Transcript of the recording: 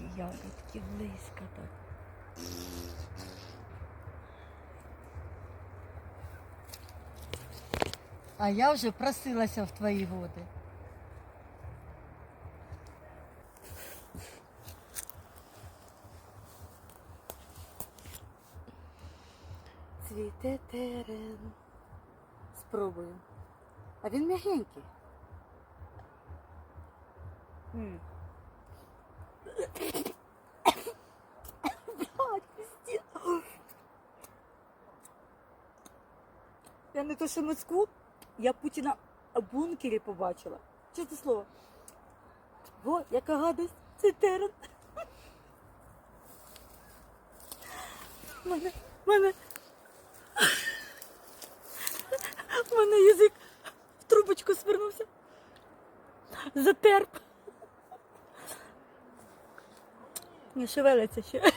ягодки, ягодки, близько так. А я вже просилася в твої води. Цвіте терен. Спробую. А він м'ягенький. Я не то, що Москву, я Путіна в бункері побачила. Чесне слово. Во, яка гадость, це терен. Мене, мене. У мене язик в трубочку свернувся. Затерп. Не шевелиться ще.